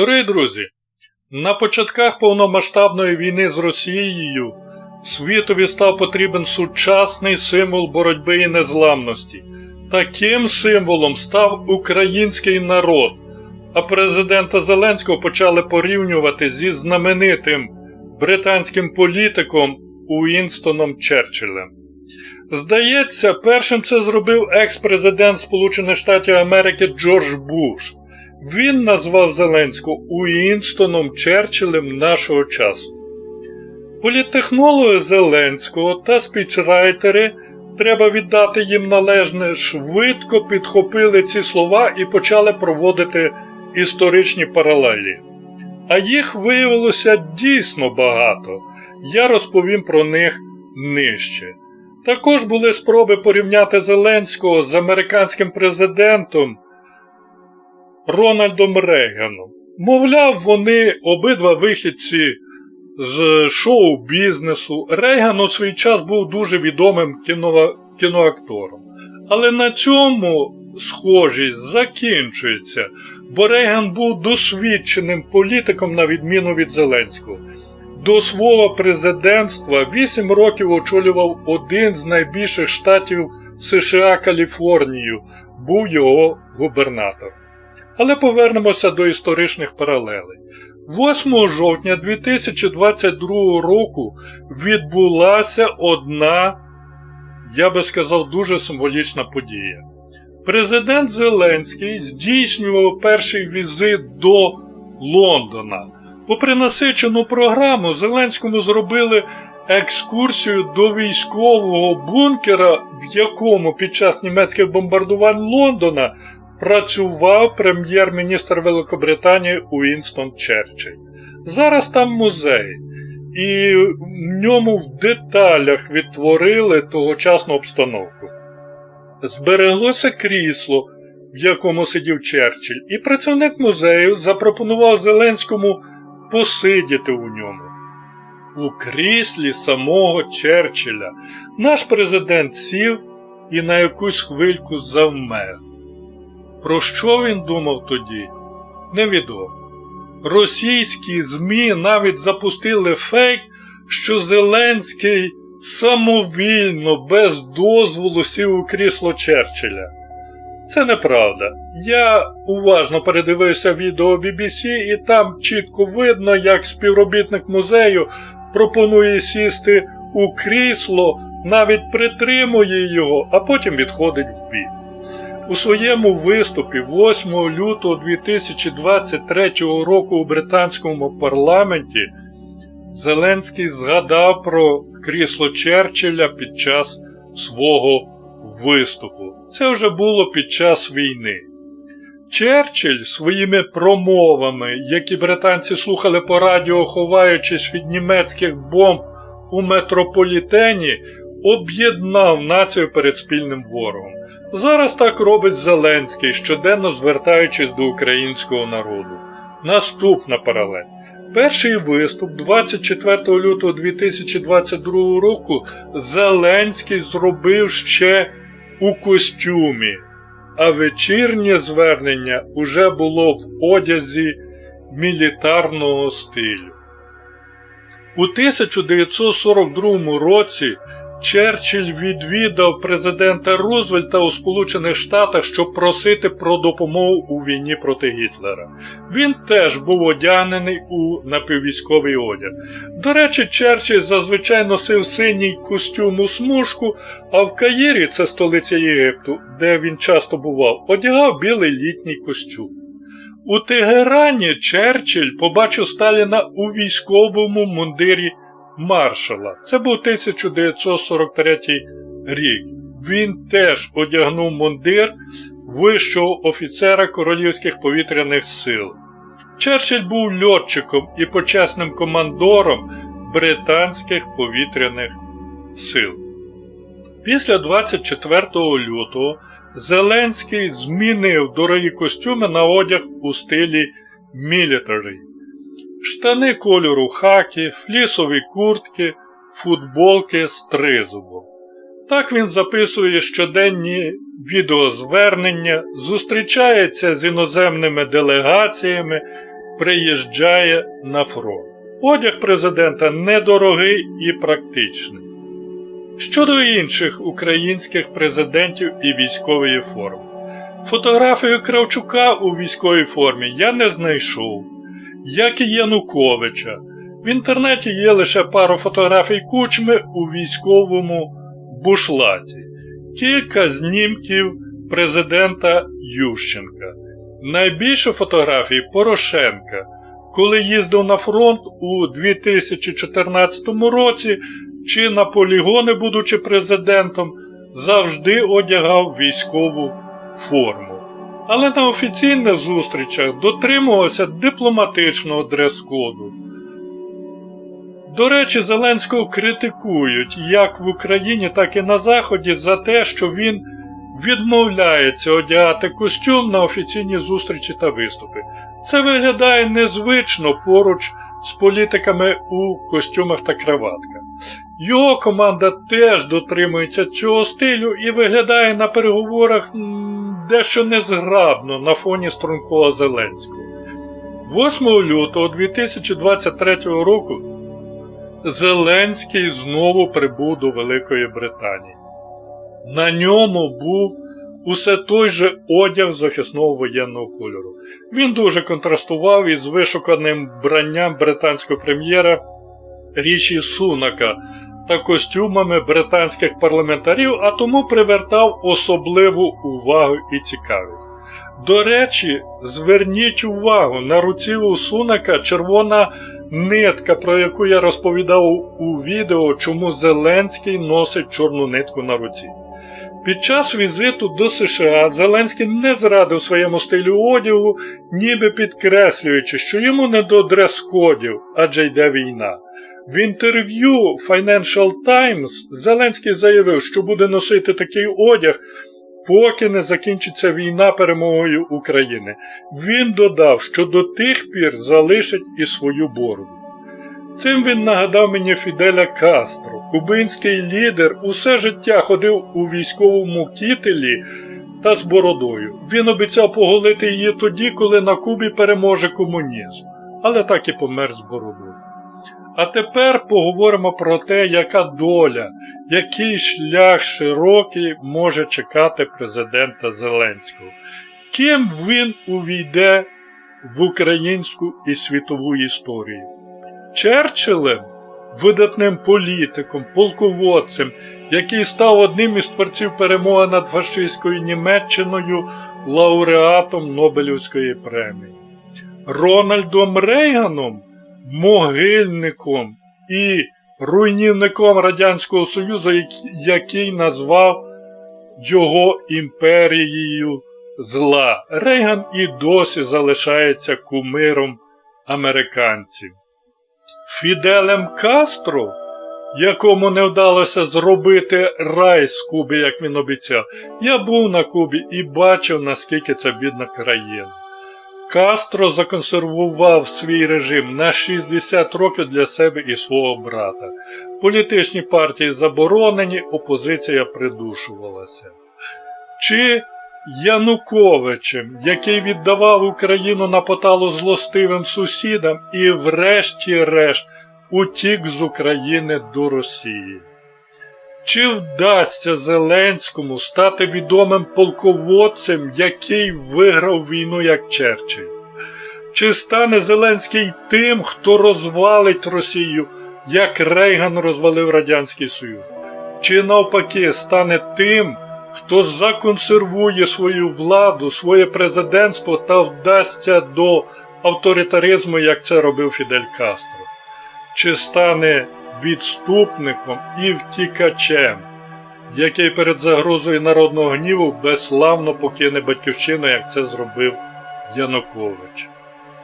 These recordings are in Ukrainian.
Дорогі друзі, на початках повномасштабної війни з Росією світові став потрібен сучасний символ боротьби і незламності. Таким символом став український народ, а президента Зеленського почали порівнювати зі знаменитим британським політиком Уінстоном Черчиллем. Здається, першим це зробив екс-президент Сполучених Штатів Америки Джордж Буш. Він назвав Зеленського Уінстоном Черчиллем нашого часу. Політтехнологи Зеленського та спічрайтери, треба віддати їм належне, швидко підхопили ці слова і почали проводити історичні паралелі. А їх виявилося дійсно багато. Я розповім про них нижче. Також були спроби порівняти Зеленського з американським президентом Рональдом Рейганом. Мовляв, вони обидва вихідці з шоу-бізнесу. Рейган у свій час був дуже відомим кіно... кіноактором. Але на цьому схожість закінчується, бо Рейган був досвідченим політиком на відміну від Зеленського. До свого президентства 8 років очолював один з найбільших штатів США Каліфорнію, був його губернатор. Але повернемося до історичних паралелей. 8 жовтня 2022 року відбулася одна, я би сказав, дуже символічна подія. Президент Зеленський здійснював перший візит до Лондона. Попри насичену програму, Зеленському зробили екскурсію до військового бункера, в якому під час німецьких бомбардувань Лондона працював прем'єр-міністр Великобританії Уінстон Черчилль. Зараз там музей, і в ньому в деталях відтворили тогочасну обстановку. Збереглося крісло, в якому сидів Черчилль, і працівник музею запропонував Зеленському посидіти у ньому. У кріслі самого Черчилля наш президент сів і на якусь хвильку завмер. Про що він думав тоді? Невідомо. Російські ЗМІ навіть запустили фейк, що Зеленський самовільно, без дозволу сів у крісло Черчилля. Це неправда. Я уважно передивився відео BBC і там чітко видно, як співробітник музею пропонує сісти у крісло, навіть притримує його, а потім відходить в бік. У своєму виступі 8 лютого 2023 року у британському парламенті Зеленський згадав про крісло Черчилля під час свого виступу. Це вже було під час війни. Черчилль своїми промовами, які британці слухали по радіо, ховаючись від німецьких бомб у метрополітені, об'єднав націю перед спільним ворогом. Зараз так робить Зеленський, щоденно звертаючись до українського народу. Наступна паралель. Перший виступ 24 лютого 2022 року Зеленський зробив ще у костюмі, а вечірнє звернення уже було в одязі мілітарного стилю. У 1942 році Черчилль відвідав президента Рузвельта у Сполучених Штатах, щоб просити про допомогу у війні проти Гітлера. Він теж був одягнений у напіввійськовий одяг. До речі, Черчилль зазвичай носив синій костюм у смужку, а в Каїрі, це столиця Єгипту, де він часто бував, одягав білий літній костюм. У Тегерані Черчилль побачив Сталіна у військовому мундирі маршала. Це був 1943 рік. Він теж одягнув мундир вищого офіцера Королівських повітряних сил. Черчилль був льотчиком і почесним командором британських повітряних сил. Після 24 лютого Зеленський змінив дорогі костюми на одяг у стилі мілітарі. Штани кольору хакі, флісові куртки, футболки з тризубом. Так він записує щоденні відеозвернення, зустрічається з іноземними делегаціями, приїжджає на фронт. Одяг президента недорогий і практичний. Щодо інших українських президентів і військової форми. Фотографію Кравчука у військовій формі я не знайшов, як і Януковича. В інтернеті є лише пару фотографій кучми у військовому бушлаті, кілька знімків президента Ющенка. Найбільше фотографій Порошенка, коли їздив на фронт у 2014 році чи на полігони, будучи президентом, завжди одягав військову форму. Але на офіційних зустрічах дотримувався дипломатичного дрес-коду. До речі, Зеленського критикують як в Україні, так і на Заході за те, що він відмовляється одягати костюм на офіційні зустрічі та виступи. Це виглядає незвично поруч з політиками у костюмах та краватках. Його команда теж дотримується цього стилю і виглядає на переговорах дещо незграбно на фоні стрункого Зеленського. 8 лютого 2023 року Зеленський знову прибув до Великої Британії. На ньому був усе той же одяг захисного воєнного кольору. Він дуже контрастував із вишуканим бранням британського прем'єра Річі Сунака та костюмами британських парламентарів, а тому привертав особливу увагу і цікавість. До речі, зверніть увагу, на руці у Сунака червона нитка, про яку я розповідав у відео, чому Зеленський носить чорну нитку на руці. Під час візиту до США Зеленський не зрадив своєму стилю одягу, ніби підкреслюючи, що йому не до дрес-кодів, адже йде війна. В інтерв'ю Financial Times Зеленський заявив, що буде носити такий одяг, поки не закінчиться війна перемогою України. Він додав, що до тих пір залишить і свою бороду. Цим він нагадав мені Фіделя Кастро. Кубинський лідер усе життя ходив у військовому кітелі та з бородою. Він обіцяв поголити її тоді, коли на Кубі переможе комунізм, але так і помер з бородою. А тепер поговоримо про те, яка доля, який шлях широкий може чекати президента Зеленського. Ким він увійде в українську і світову історію? Черчиллем, видатним політиком, полководцем, який став одним із творців перемоги над фашистською Німеччиною, лауреатом Нобелівської премії, Рональдом Рейганом, могильником і руйнівником Радянського Союзу, який назвав його імперією зла. Рейган і досі залишається кумиром американців. Фіделем Кастро, якому не вдалося зробити рай з Куби, як він обіцяв, я був на Кубі і бачив, наскільки це бідна країна. Кастро законсервував свій режим на 60 років для себе і свого брата. Політичні партії заборонені, опозиція придушувалася. Чи Януковичем, який віддавав Україну на поталу злостивим сусідам і, врешті-решт, утік з України до Росії. Чи вдасться Зеленському стати відомим полководцем, який виграв війну як Черчилль? Чи стане Зеленський тим, хто розвалить Росію, як Рейган розвалив Радянський Союз? Чи навпаки стане тим, хто законсервує свою владу, своє президентство та вдасться до авторитаризму, як це робив Фідель Кастро? Чи стане відступником і втікачем, який перед загрозою народного гніву безславно покине батьківщину, як це зробив Янукович?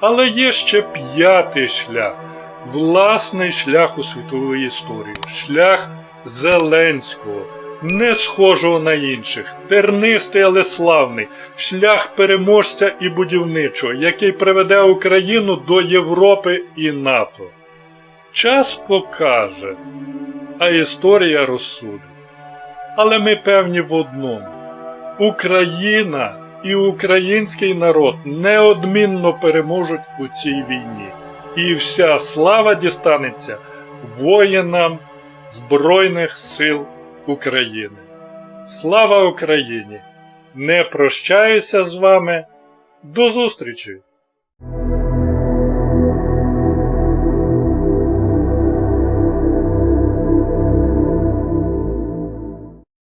Але є ще п'ятий шлях, власний шлях у світову історію, шлях Зеленського не схожого на інших, тернистий, але славний, шлях переможця і будівничого, який приведе Україну до Європи і НАТО. Час покаже, а історія розсудить. Але ми певні в одному: Україна і український народ неодмінно переможуть у цій війні. І вся слава дістанеться воїнам Збройних сил України. Слава Україні! Не прощаюся з вами. До зустрічі!